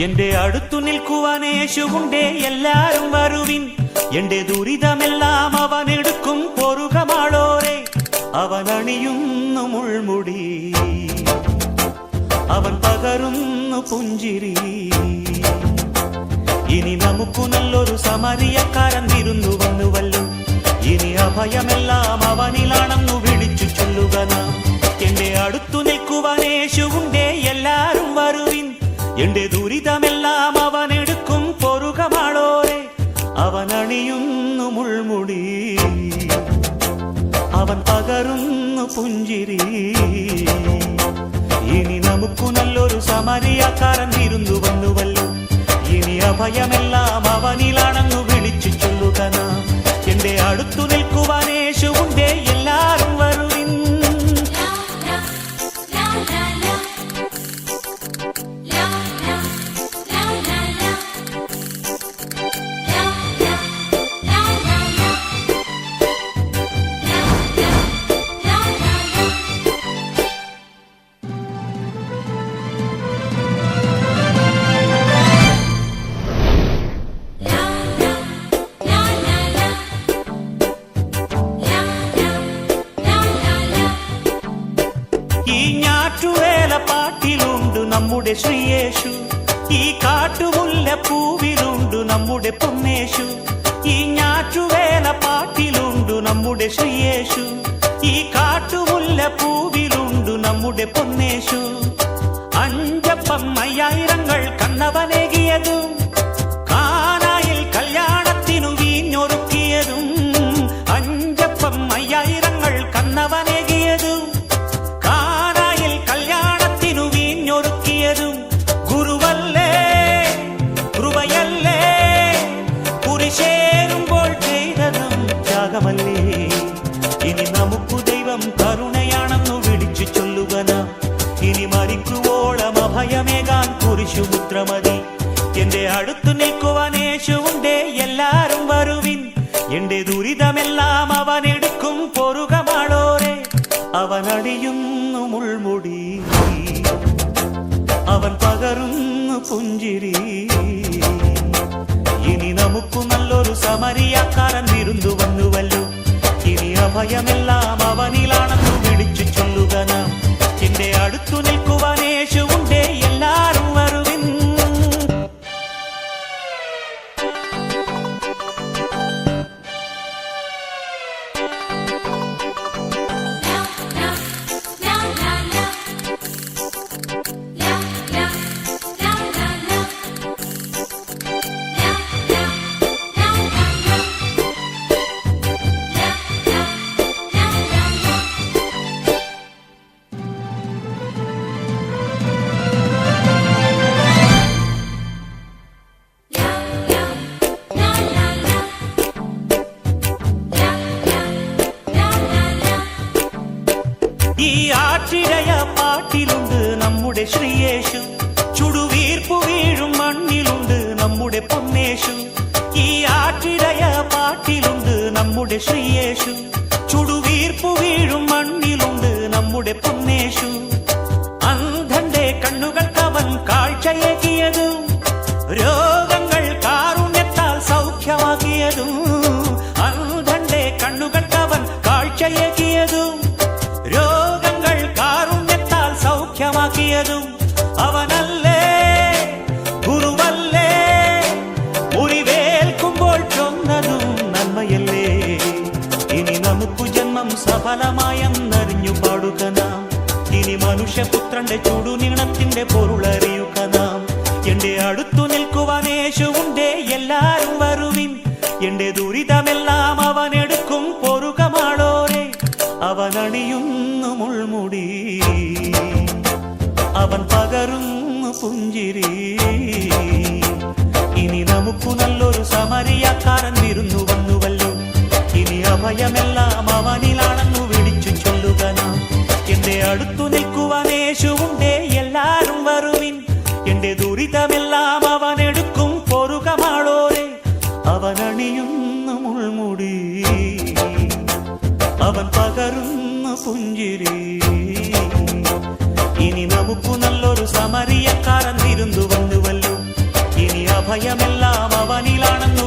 എന്റെ അടുത്തു നിൽക്കുവാൻ യേശുവുണ്ടേ എല്ലാരും വരുവിൻ. എന്റെ ദുരിതമെല്ലാം അവൻ എടുക്കും പൊറുകമാളോരെ അവൻ അണിയുന്നു മുൾമുടി. അവൻ പകരുന്നു പുഞ്ചിരി. ഇനി നമുക്കു നല്ലൊരു സമരിയക്കാരൻ തിരുന്നു വന്നുവല്ലോ. ഇനി അഭയമെല്ലാം അവനിലാണെന്നു വിളിച്ചു ചൊല്ലുക നാം. എന്റെ അടുത്തു നിൽക്കുവാൻ യേശുവുണ്ടേ എല്ലാരും വരുവിൻ. എന്റെ അവൻ പകരുന്നു പുഞ്ചിരി. ഇനി നമുക്കു നല്ലൊരു സമരിയാക്കാരൻ തിരുന്നു വന്നുവല്ലോ. ഇനി അഭയമെല്ലാം അവനിലാണെന്നു വിളിച്ചു ചൊല്ലുക നാം. എന്റെ അടുത്തു നിൽക്കുവാൻ നമ്മുടെ ശ്രീയേശു ഈ കാട്ടുമുല്ല പൂവിലുണ്ടു നമ്മുടെ പൊന്നേശു ഈ ഞാറ്റുവേല പാട്ടിലുണ്ടു നമ്മുടെ ശ്രീയേശു ഈ കാട്ടുമുല്ല പൂവിലുണ്ടു നമ്മുടെ പൊന്നേശു. അഞ്ചപ്പം അയ്യായിരങ്ങൾ കണ്ണവനേകിയതും കാനായിൽ കല്യാണത്തിനു വീഞ്ഞൊരുക്കിയതും അഞ്ചപ്പം അയ്യായിരങ്ങൾ കണ്ണവനേകിയതും. കുരിശുമുദ്രമതി എന്റെ അടുത്തു നിൽക്കുവാൻ യേശുവുണ്ടേ എല്ലാരും വരുവിൻ. എന്റെ ദുരിതമെല്ലാം അവൻ എടുക്കും പൊറുകമാളോരെ. അവൻ അടിയുന്നു മുൾമുടി. അവൻ പകരുന്നു പുഞ്ചിരി. ഇനി നമുക്ക് നല്ലൊരു സമരിയാക്കാരൻ വിരുന്നു വന്നുവല്ലോ. ഇനി അഭയമെല്ലാം ഈ പാട്ടിലുണ്ട് നമ്മുടെ ശ്രീയേശു. ചുടുവീർപ്പു വീഴും മണ്ണിലുണ്ട് നമ്മുടെ പൊന്നേശു. ഈ ആക്ഷിരയ പാട്ടിലുണ്ട് നമ്മുടെ ശ്രീയേശു. ചുടുവീർപ്പു വീഴും മണ്ണിലുണ്ട് നമ്മുടെ പൊന്നേശു. അന്ധന്റെ കണ്ണുകൾക്കവൻ കാഴ്ചയേകിയതും രോഗങ്ങൾ കാരുണ്യത്താൽ സൗഖ്യമാക്കിയതും. മനുഷ്യപുത്രന്റെ ചുടുനീളത്തിന്റെ പൊരുളറിയുക നാം. എന്റെ അടുത്തു നിൽക്കുവാൻ യേശുവുണ്ടേ എല്ലാരും വരുവിൻ. എന്റെ ദുരിതമെല്ലാം അവൻ എടുക്കും പൊറുകമാളോരെ അവൻ അണിയുന്നു മുൾമുടി. അവൻ പകരുന്നു പുഞ്ചിരി. ഇനി നമുക്ക് നല്ലൊരു സമരിയാക്കാരൻ വിരുന്നു വന്നുവല്ലോ. ഇനി അഭയമെല്ലാം അവനിലാണെന്നു വിളിച്ചു ചൊല്ലുക നാം. എന്റെ അടുത്തു യേശു ഉണ്ടേ എല്ലാരും വരുവിൻ. എന്റെ ദുരിതമെല്ലാം അവൻ എടുക്കും പൊറുകമാളോരെ അവൻ അണിയുന്ന മുൾമുടി അവൻ പകരുന്ന പുഞ്ചിരി. ഇനി നമുക്ക് നല്ലൊരു സമരിയക്കാരൻ തിരുന്നു വന്നുവല്ലോ. ഇനി അഭയമെല്ലാം അവനിലാണെന്നു